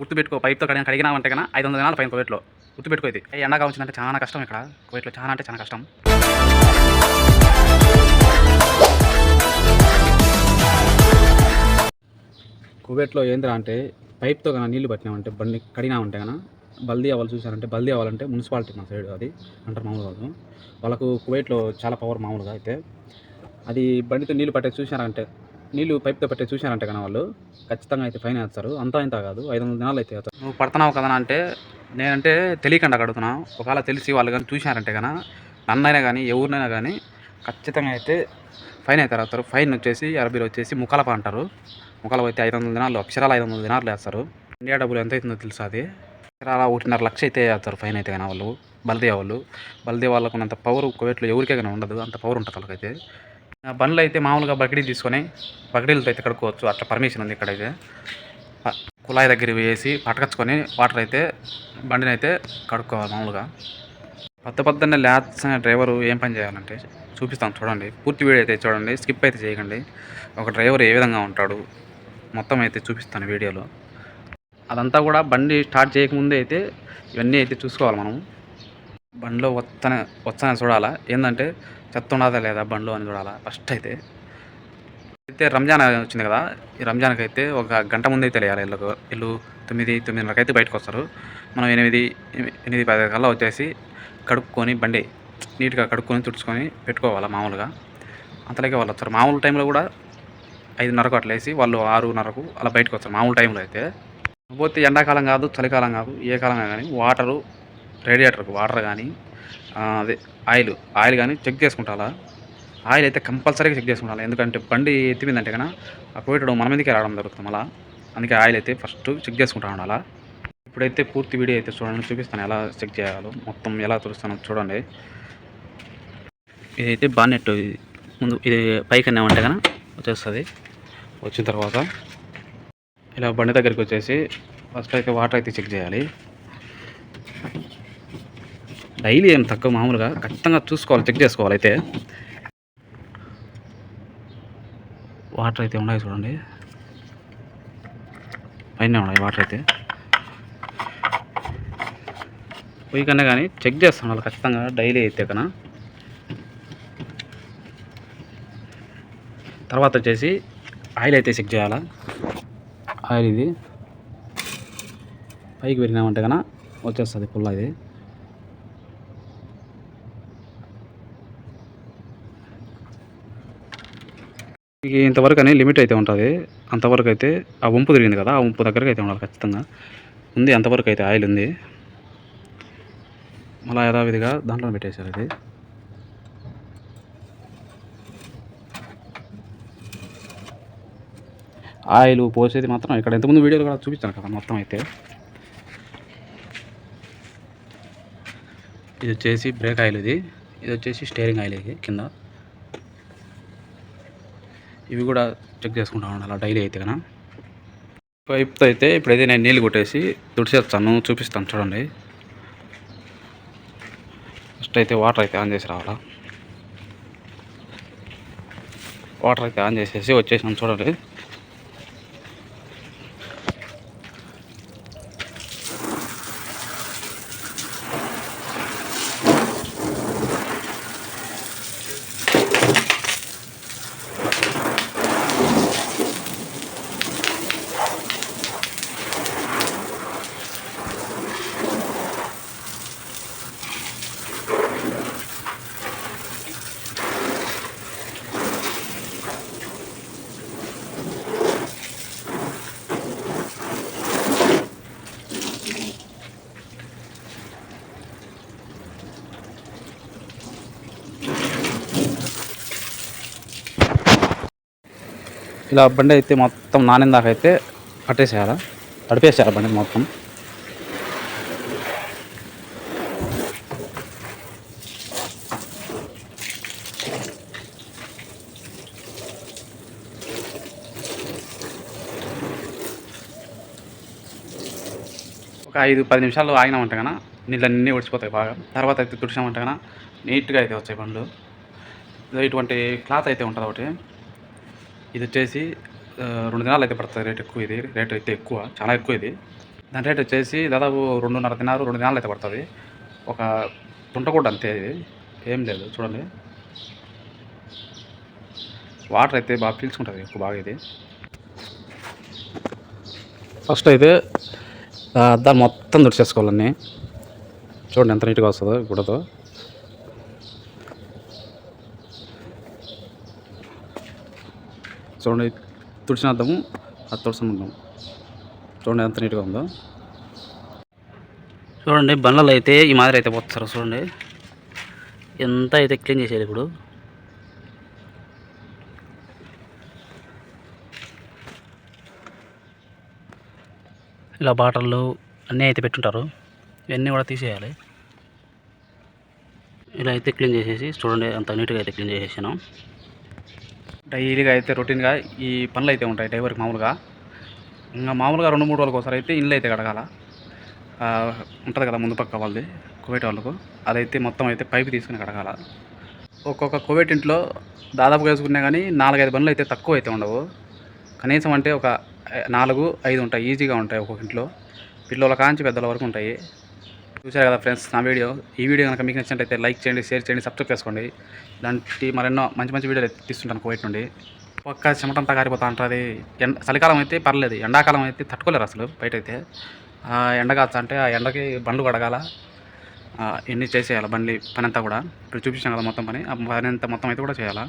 గుర్తుపెట్టుకో పైప్తో కడిగిన కడిగినామంటే కన్నా ఐదు వందల దినాలు పైన కోవిట్లో గుర్తుపెట్టుకో ఇది. ఈ వచ్చిందంటే చాలా కష్టం ఇక్కడ. కోవిట్లో చాలా అంటే చాలా కష్టం. కువైట్లో ఏంద్రా అంటే పైప్తో కన్నా నీళ్ళు పట్టినామంటే బండి కడిగినామంటే కన్నా బల్దీ అవ్వాలి చూసారంటే బల్దీ అవ్వాలంటే మున్సిపాలిటీ మా సైడ్ అది అంటారు మామూలు వాళ్ళు వాళ్ళకు కువైట్లో చాలా పవర్ మామూలుగా అయితే అది బండితో నీళ్ళు పట్టే చూసారంటే నీళ్ళు పైప్తో పట్టి చూసారంటే కానీ వాళ్ళు. ఖచ్చితంగా అయితే ఫైన్ వేస్తారు. అంతా ఇంత కాదు. ఐదు వందల దినాలు అయితే వేస్తారు నువ్వు పడుతున్నావు కదా అంటే నేనంటే తెలియకుండా అడుగుతున్నా ఒకవేళ తెలిసి వాళ్ళు కానీ చూశారంటే కన్నా నన్నైనా కానీ ఎవరినైనా కానీ ఖచ్చితంగా అయితే ఫైన్ అయితే రాస్తారు. ఫైన్ వచ్చేసి అరబీలో వచ్చేసి ముఖాలప అంటారు. ముఖాలప అయితే ఐదు వందల దినాలు అక్షరాలు ఐదు వందల దినాలు వేస్తారు. ఇండియా డబ్బులు ఎంత అవుతుందో తెలుసా అది? అక్షరాల ఒకటిన్నర లక్ష అయితే వేస్తారు ఫైన్ అయితే కానీ వాళ్ళు. బల్దే వాళ్ళు. బల్దే వాళ్ళకు ఉన్నంత పవర్ కువైట్లో ఎవరికైనా ఉండదు. అంత పవర్ ఉంటుంది వాళ్ళకైతే. బండ్లు అయితే మామూలుగా బకిడీ తీసుకొని బకిడీలతో అయితే కడుక్కోవచ్చు. అట్లా పర్మిషన్ ఉంది ఇక్కడైతే. కుళాయి దగ్గర వేసి పట్టకచ్చుకొని వాటర్ అయితే బండిని అయితే కడుక్కోవాలి మామూలుగా. పెద్ద పొద్దున్నే లేచిన డ్రైవరు ఏం పని చేయాలంటే చూపిస్తాను చూడండి. పూర్తి వీడియో అయితే చూడండి. స్కిప్ అయితే చేయకండి. ఒక డ్రైవర్ ఏ విధంగా ఉంటాడు మొత్తం అయితే చూపిస్తాను వీడియోలో. అదంతా కూడా బండి స్టార్ట్ చేయకముందే అయితే ఇవన్నీ అయితే చూసుకోవాలి మనం. బండిలో వత్తన వచ్చనే చూడాలా? ఏంటంటే చెత్త ఉండదా లేదా బండిలో అని చూడాలా ఫస్ట్ అయితే అయితే రంజాన్ వచ్చింది కదా ఈ రంజాన్కి అయితే ఒక గంట ముందే తెలియాలి ఇల్లు ఇల్లు తొమ్మిది తొమ్మిదిన్నరకైతే అయితే బయటకు వస్తారు మనం ఎనిమిది ఎనిమిది పది కల్లా వచ్చేసి కడుక్కొని బండి నీట్గా కడుక్కొని తుడుచుకొని పెట్టుకోవాలి మామూలుగా. అంతలోకి వాళ్ళు వస్తారు. మామూలు టైంలో కూడా ఐదున్నరకు అట్లా వేసి వాళ్ళు ఆరున్నరకు అలా బయటకు వస్తారు మామూలు టైంలో అయితే. పోతే ఎండాకాలం కాదు చలికాలం కాదు ఏ కాలం కానీ వాటరు రేడియేటర్కి వాటర్ కానీ అదే ఆయిల్ ఆయిల్ కానీ చెక్ చేసుకుంటారా ఆయిల్ అయితే కంపల్సరీగా చెక్ చేసుకుంటాను ఎందుకంటే బండి ఎత్తిపోయిందంటే కన్నా ఆ పోయేటప్పుడు మన మీదకే రావడం జరుగుతుంది అలా అందుకే ఆయిల్ అయితే ఫస్ట్ చెక్ చేసుకుంటా ఉండాలా? ఇప్పుడైతే పూర్తి వీడియో అయితే చూడండి చూపిస్తాను ఎలా చెక్ చేయాలో. మొత్తం ఎలా చూస్తానో చూడండి. ఇదైతే బానెట్. ఇది ముందు ఇది పైకి అన్నామంటే కన్నా వచ్చేస్తుంది. వచ్చిన తర్వాత ఇలా బండి దగ్గరికి వచ్చేసి ఫస్ట్ అయితే వాటర్ అయితే చెక్ చేయాలి. డైలీ ఏం తక్కువ మామూలుగా ఖచ్చితంగా చూసుకోవాలి చెక్ చేసుకోవాలి అయితే. వాటర్ అయితే ఉన్నాయి చూడండి. పైన ఉన్నాయి వాటర్ అయితే. పోయి కన్నా కానీ చెక్ చేస్తాం వాళ్ళు ఖచ్చితంగా డైలీ అయితే కన్నా. తర్వాత వచ్చేసి ఆయిల్ అయితే చెక్ చేయాలా. ఆయిల్ ఇది. పైకి పెరిగినామంటే కన్నా వచ్చేస్తుంది పుల్ల ఇది. ఇంతవరకు అని లిమిట్ అయితే ఉంటుంది. అంతవరకు అయితే ఆ వంపు తిరిగింది కదా ఆ వంపు దగ్గరకు అయితే ఉండాలి ఖచ్చితంగా. ఉంది అంతవరకు అయితే ఆయిల్ ఉంది. మళ్ళీ యథావిధిగా దాంట్లో పెట్టేశారు ఇది. ఆయిల్ పోసేది మాత్రం ఇక్కడ ఎంతమంది వీడియోలు కూడా చూపించాను కదా మొత్తం అయితే. ఇది వచ్చేసి బ్రేక్ ఆయిల్ ఇది. ఇది వచ్చేసి స్టీరింగ్ ఆయిల్ ఇది కింద. ఇవి కూడా చెక్ చేసుకుంటా ఉండాలి. డైలీ అయితే కన్నా పైప్తో అయితే ఇప్పుడైతే నేను నీళ్ళు కొట్టేసి తుడిచేస్తాను చూపిస్తాను చూడండి. ఫస్ట్ అయితే వాటర్ అయితే ఆన్ చేసి రావాలా. వాటర్ అయితే ఆన్ చేసేసి వచ్చేసాను చూడండి. ఇలా బండి అయితే మొత్తం నానిన దాకా అయితే కట్టేసేయాలా? తడిపేసేయాలి బండి మొత్తం? ఒక ఐదు పది నిమిషాలు ఆగినామంటే కన్నా నీళ్ళు అన్నీ ఒడిచిపోతాయి బాగా. తర్వాత అయితే తుడిచామంటే కన్నా నీట్గా అయితే వచ్చాయి బండ్లు. ఇటువంటి క్లాత్ అయితే ఉంటుంది ఒకటి. ఇది వచ్చేసి రెండు దినాలు అయితే పడుతుంది రేట్ ఎక్కువ ఇది. రేట్ అయితే ఎక్కువ చాలా ఎక్కువ ఇది. దాని రేట్ వచ్చేసి దాదాపు రెండున్నర దినాలు రెండు దినాలు అయితే పడుతుంది. ఒక తుంటకూడ అంతే ఇది. ఏం లేదు చూడండి. వాటర్ అయితే బాగా పీల్చుకుంటుంది ఎక్కువ బాగా ఇది. ఫస్ట్ అయితే దాన్ని మొత్తం దుడిచేసుకోవాలన్నీ. చూడండి ఎంత నీట్గా వస్తుందో గుడతో. చూడండి తుడిచిన అద్దము అది తుడిచిన చూడండి ఎంత నీట్గా ఉందో. చూడండి బండ్లలో అయితే ఈ మాదిరి అయితే పోతారు చూడండి. ఎంత అయితే క్లీన్ చేసేది ఇప్పుడు. ఇలా బాటర్లు అన్నీ అయితే పెట్టుంటారు. ఇవన్నీ కూడా తీసేయాలి. ఇలా అయితే క్లీన్ చేసేసి చూడండి అంత నీట్గా అయితే క్లీన్ చేసేసాను. డైలీగా అయితే రొటీన్గా ఈ పనులు అయితే ఉంటాయి డ్రైవర్కి మామూలుగా. ఇంకా మామూలుగా రెండు మూడు రోజులకు ఒకసారి అయితే ఇల్లు అయితే కడగాల. ఉంటుంది కదా ముందు పక్క వాళ్ళది కువైట్ వాళ్ళకు. అదైతే మొత్తం అయితే పైపు తీసుకుని కడగాల. ఒక్కొక్క కువైట్ ఇంట్లో దాదాపుగా వేసుకున్నా కానీ నాలుగైదు బండ్లు అయితే తక్కువ అయితే ఉండవు. కనీసం అంటే ఒక నాలుగు ఐదు ఉంటాయి ఈజీగా ఉంటాయి ఒక్కొక్క ఇంట్లో. పిల్లల కాంచి పెద్దల వరకు ఉంటాయి. చూసారు కదా ఫ్రెండ్స్ నా వీడియో. ఈ వీడియో కనుక మీకు నచ్చినట్లయితే లైక్ చేయండి షేర్ చేయండి సబ్స్క్రైబ్ చేసుకోండి. ఇలాంటి మరెన్నో మంచి మంచి వీడియోలు తీస్తుంటాను కువైట్ నుండి. ఒక్క చెమటంతా కారిపోతా ఉంటుంది. ఎండ చలికాలం అయితే పర్లేదు ఎండాకాలం అయితే తట్టుకోలేరు అసలు బయట అయితే ఆ ఎండ కాస్త అంటే ఆ ఎండకి బండ్లు కడగాల ఎన్ని చేసేయాలి బండ్లు పని అంతా కూడా. ఇప్పుడు చూపించాం కదా మొత్తం పని ఆ పని అంతా మొత్తం అయితే కూడా చేయాలా?